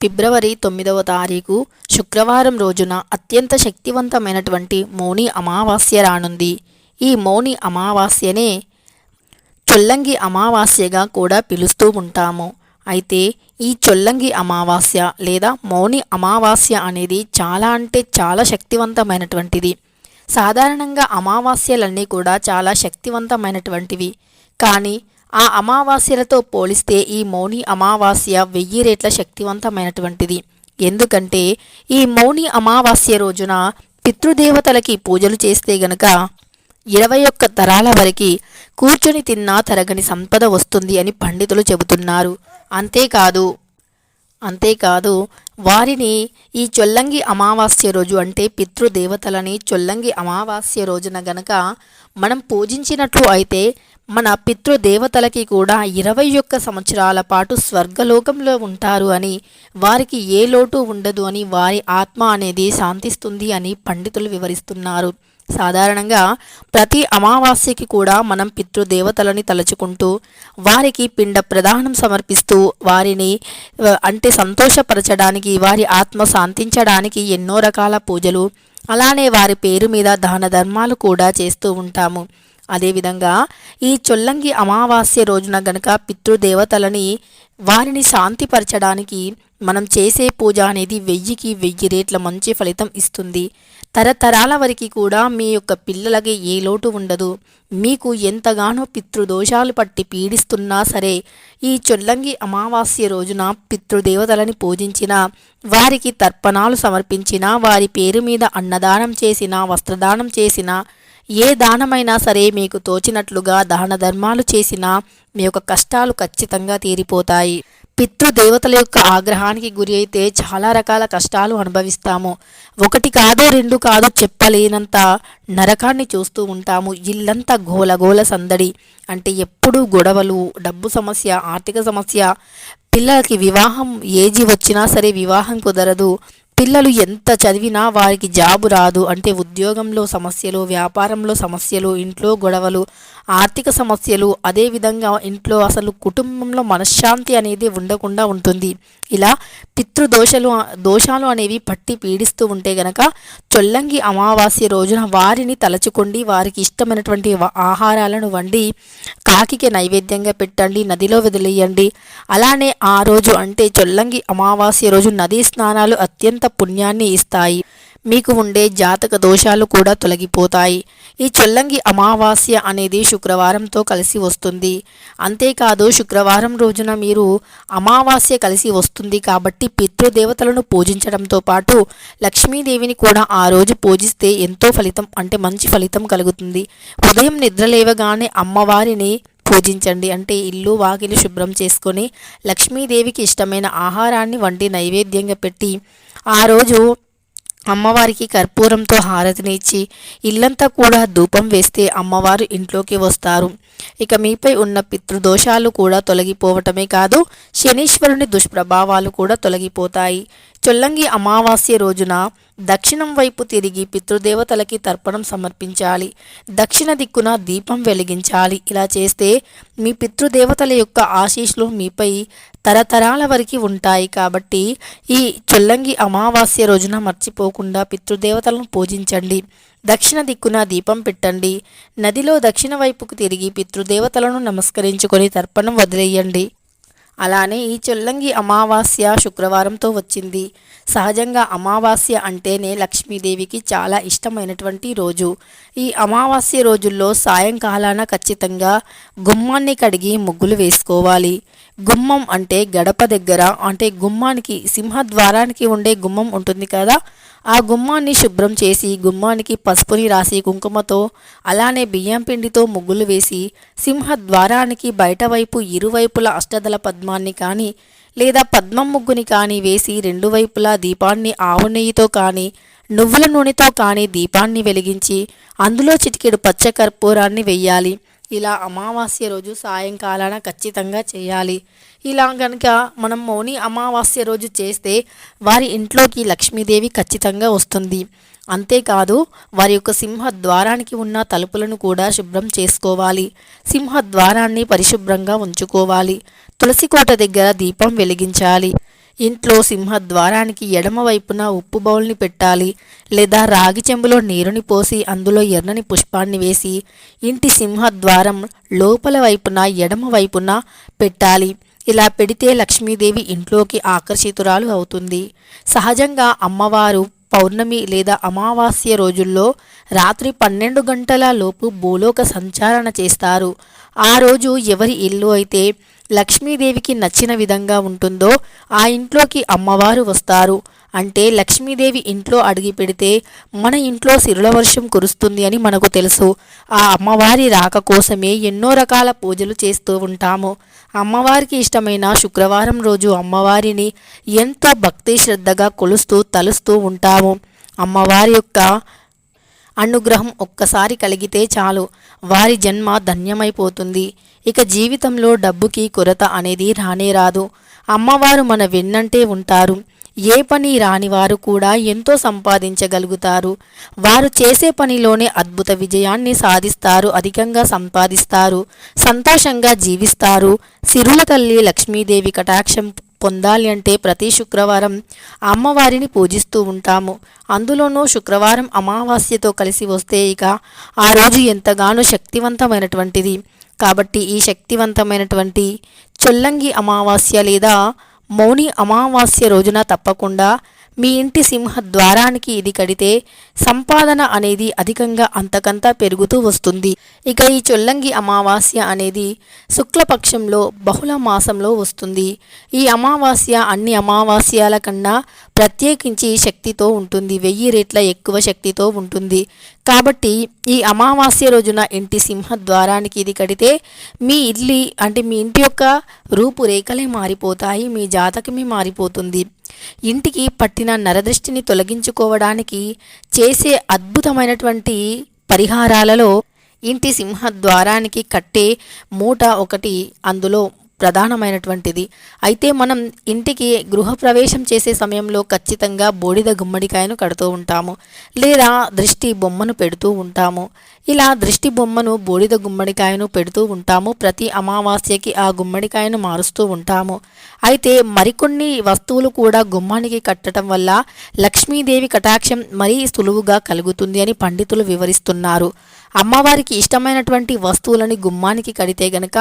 ఫిబ్రవరి తొమ్మిదవ తారీఖు శుక్రవారం రోజున అత్యంత శక్తివంతమైనటువంటి మౌని అమావాస్య రానుంది. ఈ మౌని అమావాస్యనే చొల్లంగి అమావాస్యగా కూడా పిలుస్తూ ఉంటాము. అయితే ఈ చొల్లంగి అమావాస్య లేదా మౌని అమావాస్య అనేది చాలా అంటే చాలా శక్తివంతమైనటువంటిది. సాధారణంగా అమావాస్యలన్నీ కూడా చాలా శక్తివంతమైనటువంటివి. కానీ ఆ అమావాస్యలతో పోలిస్తే ఈ మౌని అమావాస్య వెయ్యి రేట్ల శక్తివంతమైనటువంటిది. ఎందుకంటే ఈ మౌని అమావాస్య రోజున పితృదేవతలకి పూజలు చేస్తే గనక ఇరవై ఒక్క తరాల వరకు కూర్చొని తిన్నా తరగని సంపద వస్తుంది అని పండితులు చెబుతున్నారు. అంతేకాదు అంతేకాదు వారిని ఈ చొల్లంగి అమావాస్య రోజు అంటే పితృదేవతలని చొల్లంగి అమావాస్య రోజున గనక మనం పూజించినట్లు అయితే మన పితృదేవతలకి కూడా ఇరవై ఒక్క సంవత్సరాల పాటు స్వర్గలోకంలో ఉంటారు అని వారికి ఏ లోటు ఉండదు అని వారి ఆత్మ అనేది శాంతిస్తుంది అని పండితులు వివరిస్తున్నారు. సాధారణంగా ప్రతి అమావాస్యకి కూడా మనం పితృదేవతలని తలుచుకుంటూ వారికి పిండ ప్రదానం సమర్పిస్తూ వారిని అంటే సంతోషపరచడానికి వారి ఆత్మ శాంతించడానికి ఎన్నో రకాల పూజలు అలానే వారి పేరు మీద దాన ధర్మాలు కూడా చేస్తూ ఉంటాము. అదేవిధంగా ఈ చొల్లంగి అమావాస్య రోజున గనక పితృదేవతలని వారిని శాంతిపరచడానికి మనం చేసే పూజ అనేది వెయ్యికి వెయ్యి రేట్ల మంచి ఫలితం ఇస్తుంది. తరతరాల వరకు కూడా మీ యొక్క పిల్లలకి ఏ లోటు ఉండదు. మీకు ఎంతగానో పితృదోషాలు పట్టి పీడిస్తున్నా సరే ఈ చొల్లంగి అమావాస్య రోజున పితృదేవతలని పూజించిన వారికి తర్పణాలు సమర్పించిన వారి పేరు మీద అన్నదానం చేసిన వస్త్రదానం చేసిన ఏ దానమైనా సరే మీకు తోచినట్లుగా దాన ధర్మాలు చేసినా మీ యొక్క కష్టాలు ఖచ్చితంగా తీరిపోతాయి. పితృదేవతల యొక్క ఆగ్రహానికి గురి అయితే చాలా రకాల కష్టాలు అనుభవిస్తాము. ఒకటి కాదో రెండు కాదు చెప్పలేనంత నరకాన్ని చూస్తూ ఉంటాము. ఇల్లంతా గోలగోల సందడి. అంటే ఎప్పుడూ గొడవలు డబ్బు సమస్య ఆర్థిక సమస్య పిల్లలకి వివాహం ఏజీ వచ్చినా సరే వివాహం కుదరదు. పిల్లలు ఎంత చదివినా వారికి జాబు రాదు. అంటే ఉద్యోగంలో సమస్యలు వ్యాపారంలో సమస్యలు ఇంట్లో గొడవలు ఆర్థిక సమస్యలు అదేవిధంగా ఇంట్లో అసలు కుటుంబంలో మనశ్శాంతి అనేది ఉండకుండా ఉంటుంది. ఇలా పితృదోషలు దోషాలు అనేవి పట్టి పీడిస్తూ ఉంటే గనక చొల్లంగి అమావాస్య రోజున వారిని తలచుకోండి. వారికి ఇష్టమైనటువంటి ఆహారాలను వండి కాకికి నైవేద్యంగా పెట్టండి నదిలో వదిలేయండి. అలానే ఆ రోజు అంటే చొల్లంగి అమావాస్య రోజు నదీ స్నానాలు అత్యంత పుణ్యాన్ని ఇస్తాయి. మీకు ఉండే జాతక దోషాలు కూడా తొలగిపోతాయి. ఈ చొల్లంగి అమావాస్య అనేది శుక్రవారంతో కలిసి వస్తుంది. అంతేకాదు శుక్రవారం రోజున మీరు అమావాస్య కలిసి వస్తుంది కాబట్టి పితృదేవతలను పూజించడంతో పాటు లక్ష్మీదేవిని కూడా ఆ రోజు పూజిస్తే ఎంతో ఫలితం అంటే మంచి ఫలితం కలుగుతుంది. ఉదయం నిద్రలేవగానే అమ్మవారిని పూజించండి. అంటే ఇల్లు వాకిలి శుభ్రం చేసుకొని లక్ష్మీదేవికి ఇష్టమైన ఆహారాన్ని వండి నైవేద్యంగా పెట్టి ఆ రోజు అమ్మవారికి కర్పూరంతో హారతిని ఇచ్చి ఇల్లంతా కూడా ధూపం వేస్తే అమ్మవారు ఇంట్లోకి వస్తారు. ఇక మీపై ఉన్న పితృదోషాలు కూడా తొలగిపోవటమే కాదు శనీశ్వరుని దుష్ప్రభావాలు కూడా తొలగిపోతాయి. చొల్లంగి అమావాస్య రోజున దక్షిణం వైపు తిరిగి పితృదేవతలకి తర్పణం సమర్పించాలి. దక్షిణ దిక్కున దీపం వెలిగించాలి. ఇలా చేస్తే మీ పితృదేవతల యొక్క ఆశీస్సులు మీపై తరతరాల వరకు ఉంటాయి కాబట్టి ఈ చొల్లంగి అమావాస్య రోజున మర్చిపోకుండా పితృదేవతలను పూజించండి. దక్షిణ దిక్కున దీపం పెట్టండి. నదిలో దక్షిణ వైపుకు తిరిగి పితృదేవతలను నమస్కరించుకొని తర్పణం వదిలేయండి. అలానే ఈ చొల్లంగి అమావాస్య శుక్రవారంతో వచ్చింది. సహజంగా అమావాస్య అంటేనే లక్ష్మీదేవికి చాలా ఇష్టమైనటువంటి రోజు. ఈ అమావాస్య రోజుల్లో సాయంకాలాన ఖచ్చితంగా గుమ్మాన్ని కడిగి ముగ్గులు వేసుకోవాలి. గుమ్మం అంటే గడప దగ్గర అంటే గుమ్మానికి సింహద్వారానికి ఉండే గుమ్మం ఉంటుంది కదా ఆ గుమ్మాన్ని శుభ్రం చేసి గుమ్మానికి పసుపుని రాసి కుంకుమతో అలానే బియ్యం పిండితో ముగ్గులు వేసి సింహ ద్వారానికి బయటవైపు ఇరువైపుల అష్టదల పద్మాన్ని కానీ లేదా పద్మం ముగ్గుని కానీ వేసి రెండు వైపులా దీపాన్ని ఆవు నెయ్యితో కానీ నువ్వుల నూనెతో కానీ దీపాన్ని వెలిగించి అందులో చిటికెడు పచ్చ కర్పూరాన్ని వెయ్యాలి. ఇలా అమావాస్య రోజు సాయంకాలాన ఖచ్చితంగా చేయాలి. ఇలా కనుక మనం మౌని అమావాస్య రోజు చేస్తే వారి ఇంట్లోకి లక్ష్మీదేవి ఖచ్చితంగా వస్తుంది. అంతేకాదు వారి యొక్క సింహ ద్వారానికి ఉన్న తలుపులను కూడా శుభ్రం చేసుకోవాలి. సింహ ద్వారాన్ని పరిశుభ్రంగా ఉంచుకోవాలి. తులసి కోట దగ్గర దీపం వెలిగించాలి. ఇంట్లో సింహద్వారానికి ఎడమవైపున ఉప్పు బౌల్ని పెట్టాలి లేదా రాగి చెంబులో నీరుని పోసి అందులో ఎర్రని పుష్పాన్ని వేసి ఇంటి సింహద్వారం లోపల వైపున ఎడమవైపున పెట్టాలి. ఇలా పెడితే లక్ష్మీదేవి ఇంట్లోకి ఆకర్షితురాలు అవుతుంది. సహజంగా అమ్మవారు పౌర్ణమి లేదా అమావాస్య రోజుల్లో రాత్రి పన్నెండు గంటల లోపు భూలోక సంచారణ చేస్తారు. ఆ రోజు ఎవరి ఇల్లు అయితే లక్ష్మీదేవికి నచ్చిన విధంగా ఉంటుందో ఆ ఇంట్లోకి అమ్మవారు వస్తారు. అంటే లక్ష్మీదేవి ఇంట్లో అడిగి పెడితే మన ఇంట్లో సిరుల వర్షం కురుస్తుంది అని మనకు తెలుసు. ఆ అమ్మవారి రాక కోసమే ఎన్నో రకాల పూజలు చేస్తూ ఉంటాము. అమ్మవారికి ఇష్టమైన శుక్రవారం రోజు అమ్మవారిని ఎంతో భక్తి శ్రద్ధగా కొలుస్తూ తలుస్తూ ఉంటాము. అమ్మవారి యొక్క అనుగ్రహం ఒక్కసారి కలిగితే చాలు. వారి జన్మ ధన్యమైపోతుంది. ఇక జీవితంలో డబ్బుకి కొరత అనేది రానే రాదు. అమ్మవారు మన వెన్నంటే ఉంటారు. ఏ పని రాని వారు కూడా ఎంతో సంపాదించగలుగుతారు. వారు చేసే పనిలోనే అద్భుత విజయాన్ని సాధిస్తారు అధికంగా సంపాదిస్తారు సంతోషంగా జీవిస్తారు. సిరుల తల్లి లక్ష్మీదేవి కటాక్షం పొందాలి అంటే ప్రతి శుక్రవారం అమ్మవారిని పూజిస్తూ ఉంటాము. అందులోనూ శుక్రవారం అమావాస్యతో కలిసి వస్తే ఇక ఆ రోజు ఎంతగానో శక్తివంతమైనటువంటిది. కాబట్టి ఈ శక్తివంతమైనటువంటి చొల్లంగి అమావాస్య లేదా మౌని అమావాస్య రోజున తప్పకుండా మీ ఇంటి సింహ ద్వారానికి ఇది కడితే సంపాదన అనేది అధికంగా అంతకంతా పెరుగుతూ వస్తుంది. ఇక ఈ చొల్లంగి అమావాస్య అనేది శుక్లపక్షంలో బహుళ మాసంలో వస్తుంది. ఈ అమావాస్య అన్ని అమావాస్యాల కన్నా ప్రత్యేకించి శక్తితో ఉంటుంది. వెయ్యి రేట్ల ఎక్కువ శక్తితో ఉంటుంది. కాబట్టి ఈ అమావాస్య రోజున ఇంటి సింహ ద్వారానికి ఇది కడితే మీ ఇల్లి అంటే మీ ఇంటి యొక్క రూపురేఖలే మారిపోతాయి మీ జాతకమే మారిపోతుంది. ఇంటికి పట్టిన నరదృష్టిని తొలగించుకోవడానికి చేసే అద్భుతమైనటువంటి పరిహారాలలో ఇంటి సింహ ద్వారానికి కట్టే మూట ఒకటి అందులో ప్రధానమైనటువంటిది. అయితే మనం ఇంటికి గృహప్రవేశం చేసే సమయంలో ఖచ్చితంగా బూడిద గుమ్మడికాయను కడుతూ ఉంటాము. లేదా దృష్టి బొమ్మను పెడుతూ ఉంటాము. ఇలా దృష్టి బొమ్మను బూడిద గుమ్మడికాయను పెడుతూ ఉంటాము. ప్రతి అమావాస్యకి ఆ గుమ్మడికాయను మారుస్తూ ఉంటాము. అయితే మరికొన్ని వస్తువులు కూడా గుమ్మానికి కట్టడం వల్ల లక్ష్మీదేవి కటాక్షం మరీ సులువుగా కలుగుతుంది అని పండితులు వివరిస్తున్నారు. అమ్మవారికి ఇష్టమైనటువంటి వస్తువులని గుమ్మానికి కడితే గనక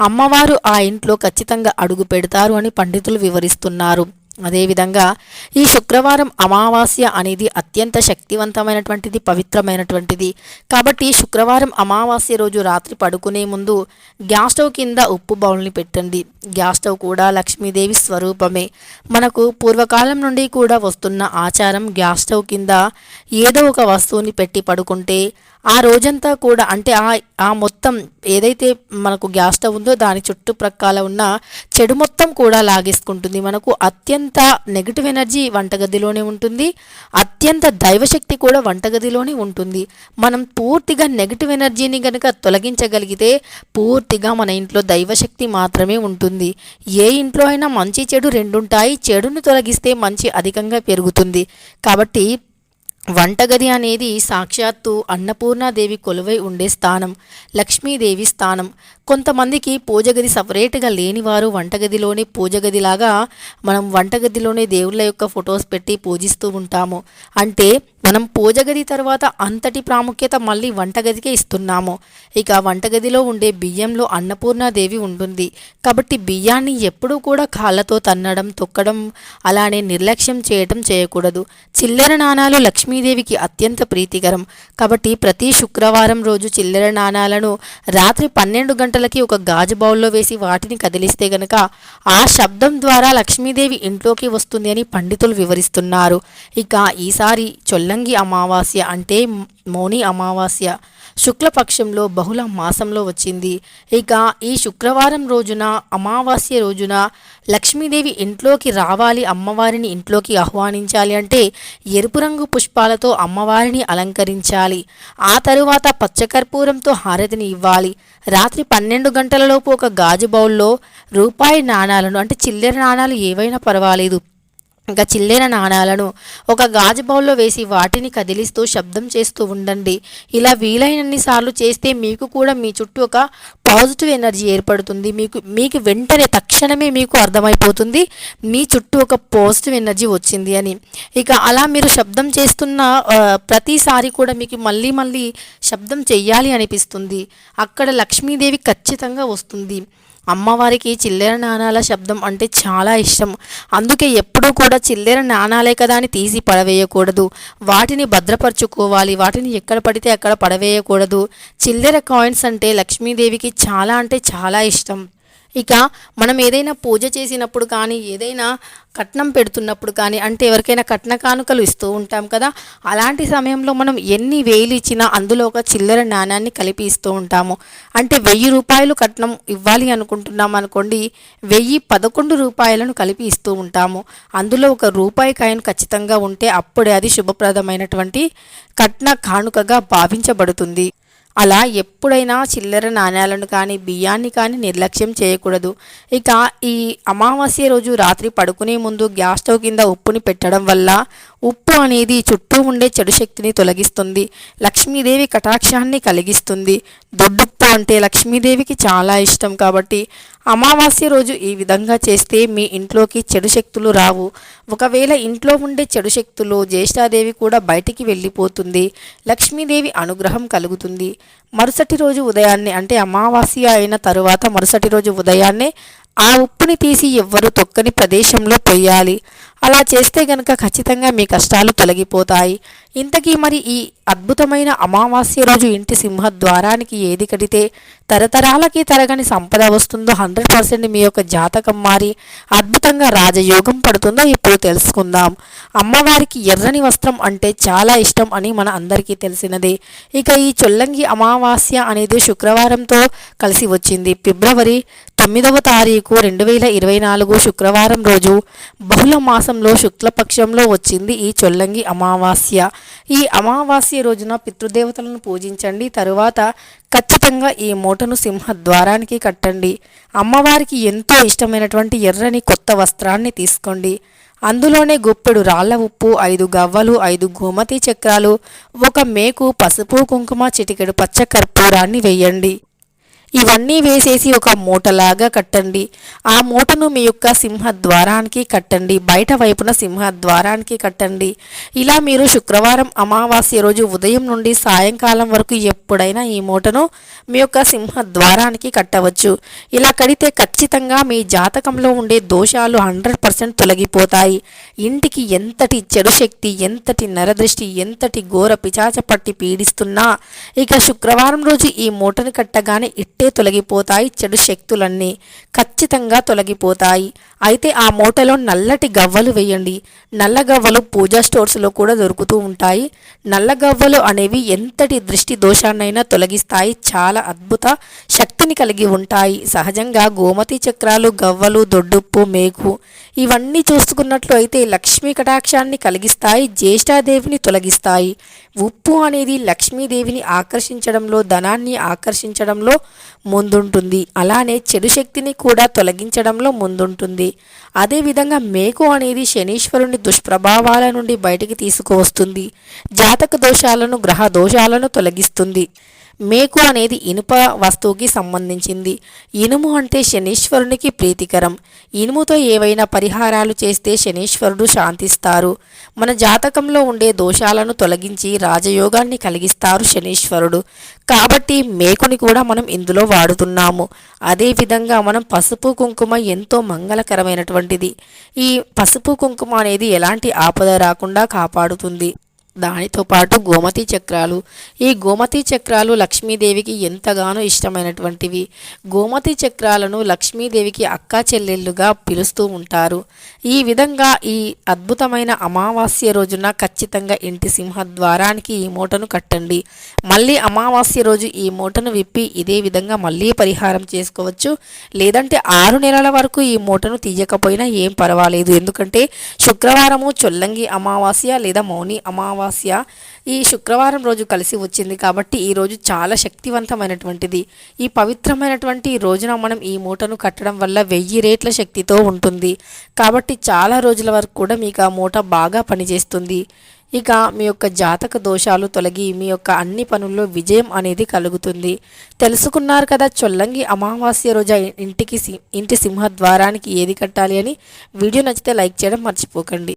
అమ్మవారు ఆ ఇంట్లో ఖచ్చితంగా అడుగు పెడతారు అని పండితులు వివరిస్తున్నారు. అదేవిధంగా ఈ శుక్రవారం అమావాస్య అనేది అత్యంత శక్తివంతమైనటువంటిది పవిత్రమైనటువంటిది. కాబట్టి శుక్రవారం అమావాస్య రోజు రాత్రి పడుకునే ముందు గ్యాస్ స్టవ్ కింద ఉప్పు బౌల్ని పెట్టండి. గ్యాస్ స్టవ్ కూడా లక్ష్మీదేవి స్వరూపమే. మనకు పూర్వకాలం నుండి కూడా వస్తున్న ఆచారం గ్యాస్ స్టవ్ కింద ఏదో ఒక వస్తువుని పెట్టి పడుకుంటే ఆ రోజంతా కూడా అంటే ఆ ఆ మొత్తం ఏదైతే మనకు గ్యాస్ స్టవ్ ఉందో దాని చుట్టుప్రక్కల ఉన్న చెడు మొత్తం కూడా లాగేసుకుంటుంది. మనకు అత్యంత నెగిటివ్ ఎనర్జీ వంటగదిలోనే ఉంటుంది. అత్యంత దైవశక్తి కూడా వంటగదిలోనే ఉంటుంది. మనం పూర్తిగా నెగిటివ్ ఎనర్జీని కనుక తొలగించగలిగితే పూర్తిగా మన ఇంట్లో దైవశక్తి మాత్రమే ఉంటుంది. ఏ ఇంట్లో అయినా మంచి చెడు రెండుంటాయి. చెడుని తొలగిస్తే మంచి అధికంగా పెరుగుతుంది. కాబట్టి వంటగది అనేది సాక్షాత్తు అన్నపూర్ణాదేవి కొలువై ఉండే స్థానం లక్ష్మీదేవి స్థానం. కొంతమందికి పూజగది సపరేట్గా లేనివారు వంటగదిలోనే పూజగదిలాగా మనం వంటగదిలోనే దేవుళ్ళ యొక్క ఫొటోస్ పెట్టి పూజిస్తూ ఉంటాము. అంటే మనం పూజగది తర్వాత అంతటి ప్రాముఖ్యత మళ్ళీ వంటగదికే ఇస్తున్నాము. ఇక వంటగదిలో ఉండే బియ్యంలో అన్నపూర్ణాదేవి ఉంటుంది. కాబట్టి బియ్యాన్ని ఎప్పుడూ కూడా కాళ్ళతో తన్నడం తొక్కడం అలానే నిర్లక్ష్యం చేయటం చేయకూడదు. చిల్లర నాణాలు లక్ష్మీదేవికి అత్యంత ప్రీతికరం. కాబట్టి ప్రతి శుక్రవారం రోజు చిల్లర నాణాలను రాత్రి పన్నెండు గంటలకి ఒక గాజు బౌల్లో వేసి వాటిని కదిలిస్తే గనక ఆ శబ్దం ద్వారా లక్ష్మీదేవి ఇంట్లోకి వస్తుంది అని పండితులు వివరిస్తున్నారు. ఇక ఈసారి చొల్ల చొల్లంగి అమావాస్య అంటే మౌని అమావాస్య. శుక్లపక్షంలో బహుళ మాసంలో వచ్చింది. ఇక ఈ శుక్రవారం రోజున అమావాస్య రోజున లక్ష్మీదేవి ఇంట్లోకి రావాలి అమ్మవారిని ఇంట్లోకి ఆహ్వానించాలి అంటే ఎరుపు రంగు పుష్పాలతో అమ్మవారిని అలంకరించాలి. ఆ తరువాత పచ్చకర్పూరంతో హారతిని ఇవ్వాలి. రాత్రి పన్నెండు గంటలలోపు ఒక గాజు బౌల్లో రూపాయి నాణాలను అంటే చిల్లర నాణాలు ఏవైనా పర్వాలేదు. ఇంకా చిల్లైన నాణాలను ఒక గాజు బౌల్లో వేసి వాటిని కదిలిస్తూ శబ్దం చేస్తూ ఉండండి. ఇలా వీలైనన్ని సార్లు చేస్తే మీకు కూడా మీ చుట్టూ ఒక పాజిటివ్ ఎనర్జీ ఏర్పడుతుంది. మీకు మీకు వెంటనే తక్షణమే మీకు అర్థమైపోతుంది. మీ చుట్టూ ఒక పాజిటివ్ ఎనర్జీ వచ్చింది అని. ఇక అలా మీరు శబ్దం చేస్తున్న ప్రతిసారి కూడా మీకు మళ్ళీ మళ్ళీ శబ్దం చెయ్యాలి అనిపిస్తుంది. అక్కడ లక్ష్మీదేవి ఖచ్చితంగా వస్తుంది. అమ్మవారికి చిల్లర నాణాల శబ్దం అంటే చాలా ఇష్టం. అందుకే ఎప్పుడూ కూడా చిల్లర నాణాలే కదా అని తీసి పడవేయకూడదు. వాటిని భద్రపరచుకోవాలి. వాటిని ఎక్కడ పడితే అక్కడ పడవేయకూడదు. చిల్లర కాయిన్స్ అంటే లక్ష్మీదేవికి చాలా అంటే చాలా ఇష్టం. ఇక మనం ఏదైనా పూజ చేసినప్పుడు కానీ ఏదైనా కట్నం పెడుతున్నప్పుడు కానీ అంటే ఎవరికైనా కట్న కానుకలు ఇస్తూ ఉంటాం కదా అలాంటి సమయంలో మనం ఎన్ని వేలు ఇచ్చినా అందులో ఒక చిల్లర నాణ్యాన్ని కలిపి ఇస్తూ ఉంటాము. అంటే వెయ్యి రూపాయలు కట్నం ఇవ్వాలి అనుకుంటున్నాం అనుకోండి వెయ్యి పదకొండు రూపాయలను కలిపి ఇస్తూ ఉంటాము. అందులో ఒక రూపాయి కాయను ఖచ్చితంగా ఉంటే అప్పుడే అది శుభప్రదమైనటువంటి కట్న కానుకగా భావించబడుతుంది. అలా ఎప్పుడైనా చిల్లర నాణ్యాలను కానీ బియ్యాన్ని కానీ నిర్లక్ష్యం చేయకూడదు. ఇక ఈ అమావాస్య రోజు రాత్రి పడుకునే ముందు గ్యాస్ స్టవ్ కింద ఉప్పుని పెట్టడం వల్ల ఉప్పు అనేది చుట్టూ ఉండే చెడు శక్తిని తొలగిస్తుంది. లక్ష్మీదేవి కటాక్షాన్ని కలిగిస్తుంది. దొడ్డు అంటే లక్ష్మీదేవికి చాలా ఇష్టం కాబట్టి అమావాస్య రోజు ఈ విధంగా చేస్తే మీ ఇంట్లోకి చెడు శక్తులు రావు. ఒకవేళ ఇంట్లో ఉండే చెడు శక్తులు జ్యేష్ఠాదేవి కూడా బయటికి వెళ్ళిపోతుంది. లక్ష్మీదేవి అనుగ్రహం కలుగుతుంది. మరుసటి రోజు ఉదయాన్నే అంటే అమావాస్య అయిన తరువాత మరుసటి రోజు ఉదయాన్నే ఆ ఉప్పుని తీసి ఎవ్వరు తొక్కని ప్రదేశంలో పోయాలి. అలా చేస్తే గనక ఖచ్చితంగా మీ కష్టాలు తొలగిపోతాయి. ఇంతకీ మరి ఈ అద్భుతమైన అమావాస్య రోజు ఇంటి సింహ ద్వారానికి ఏది కడితే తరతరాలకి తరగని సంపద వస్తుందో హండ్రెడ్ పర్సెంట్ మీ యొక్క జాతకం మారి అద్భుతంగా రాజయోగం పడుతుందో ఇప్పుడు తెలుసుకుందాం. అమ్మవారికి ఎర్రని వస్త్రం అంటే చాలా ఇష్టం అని మన అందరికీ తెలిసినదే. ఇక ఈ చొల్లంగి అమావాస్య అనేది శుక్రవారంతో కలిసి వచ్చింది. ఫిబ్రవరి తొమ్మిదవ తారీఖు రెండు వేల ఇరవై నాలుగు శుక్రవారం రోజు బహుళ మాసంలో శుక్లపక్షంలో వచ్చింది ఈ చొల్లంగి అమావాస్య. ఈ అమావాస్య రోజున పితృదేవతలను పూజించండి. తరువాత ఖచ్చితంగా ఈ మూటను సింహ ద్వారానికి కట్టండి. అమ్మవారికి ఎంతో ఇష్టమైనటువంటి ఎర్రని కొత్త వస్త్రాన్ని తీసుకోండి. అందులోనే గుప్పెడు రాళ్ళ ఉప్పు ఐదు గవ్వలు ఐదు గోమతి చక్రాలు ఒక మేకు పసుపు కుంకుమ చిటికెడు పచ్చ కర్పూరాన్ని వేయండి. ఇవన్నీ వేసేసి ఒక మూటలాగా కట్టండి. ఆ మూటను మీ యొక్క సింహ ద్వారానికి కట్టండి. బయట వైపున సింహ ద్వారానికి కట్టండి. ఇలా మీరు శుక్రవారం అమావాస్య రోజు ఉదయం నుండి సాయంకాలం వరకు ఎప్పుడైనా ఈ మూటను మీ యొక్క సింహ ద్వారానికి కట్టవచ్చు. ఇలా కడితే ఖచ్చితంగా మీ జాతకంలో ఉండే దోషాలు హండ్రెడ్ పర్సెంట్ తొలగిపోతాయి. ఇంటికి ఎంతటి చెడు శక్తి ఎంతటి నరదృష్టి ఎంతటి ఘోర పిచాచ పట్టి పీడిస్తున్నా ఇక శుక్రవారం రోజు ఈ మూటను కట్టగానే ఇట్టే తొలగిపోతాయి చెడు శక్తులన్నీ ఖచ్చితంగా తొలగిపోతాయి. అయితే ఆ మూటలో నల్లటి గవ్వలు వేయండి. నల్ల గవ్వలు పూజా స్టోర్స్లో కూడా దొరుకుతూ ఉంటాయి. నల్ల గవ్వలు అనేవి ఎంతటి దృష్టి దోషాన్నైనా తొలగిస్తాయి. చాలా అద్భుత శక్తిని కలిగి ఉంటాయి. సహజంగా గోమతి చక్రాలు గవ్వలు దొడ్డుప్పు మేకు ఇవన్నీ చూసుకున్నట్లు అయితే లక్ష్మీ కటాక్షాన్ని కలిగిస్తాయి జ్యేష్ఠాదేవిని తొలగిస్తాయి. ఉప్పు అనేది లక్ష్మీదేవిని ఆకర్షించడంలో ధనాన్ని ఆకర్షించడంలో ముందుంటుంది. అలానే చెడు శక్తిని కూడా తొలగించడంలో ముందుంటుంది. అదేవిధంగా మేకు అనేది శనీశ్వరుని దుష్ప్రభావాల నుండి బయటికి తీసుకువస్తుంది. జాతక దోషాలను గ్రహ దోషాలను తొలగిస్తుంది. మేకు అనేది ఇనుప వస్తువుకి సంబంధించింది. ఇనుము అంటే శనీశ్వరునికి ప్రీతికరం. ఇనుముతో ఏవైనా పరిహారాలు చేస్తే శనీశ్వరుడు శాంతిస్తారు. మన జాతకంలో ఉండే దోషాలను తొలగించి రాజయోగాన్ని కలిగిస్తారు శనీశ్వరుడు. కాబట్టి మేకుని కూడా మనం ఇందులో వాడుతున్నాము. అదేవిధంగా మనం పసుపు కుంకుమ ఎంతో మంగళకరమైనటువంటిది. ఈ పసుపు కుంకుమ అనేది ఎలాంటి ఆపద రాకుండా కాపాడుతుంది. దానితో పాటు గోమతి చక్రాలు. ఈ గోమతి చక్రాలు లక్ష్మీదేవికి ఎంతగానో ఇష్టమైనటువంటివి. గోమతి చక్రాలను లక్ష్మీదేవికి అక్క చెల్లెళ్ళుగా పిలుస్తూ ఉంటారు. ఈ విధంగా ఈ అద్భుతమైన అమావాస్య రోజున ఖచ్చితంగా ఇంటి సింహద్వారానికి ఈ మూటను కట్టండి. మళ్ళీ అమావాస్య రోజు ఈ మూటను విప్పి ఇదే విధంగా మళ్ళీ పరిహారం చేసుకోవచ్చు. లేదంటే ఆరు నెలల వరకు ఈ మూటను తీయకపోయినా ఏం పర్వాలేదు. ఎందుకంటే శుక్రవారము చొల్లంగి అమావాస్య లేదా మౌని అమావాస్య అమావాస్య ఈ శుక్రవారం రోజు కలిసి వచ్చింది కాబట్టి ఈ రోజు చాలా శక్తివంతమైనటువంటిది. ఈ పవిత్రమైనటువంటి రోజున మనం ఈ మూటను కట్టడం వల్ల వెయ్యి రేట్ల శక్తితో ఉంటుంది. కాబట్టి చాలా రోజుల వరకు కూడా మీకు ఆ మూట బాగా పనిచేస్తుంది. ఇక మీ యొక్క జాతక దోషాలు తొలగి మీ యొక్క అన్ని పనుల్లో విజయం అనేది కలుగుతుంది. తెలుసుకున్నారు కదా చొల్లంగి అమావాస్య రోజు ఇంటికి ఇంటి ఇంటి సింహద్వారానికి ఏది కట్టాలి అని? వీడియో నచ్చితే లైక్ చేయడం మర్చిపోకండి.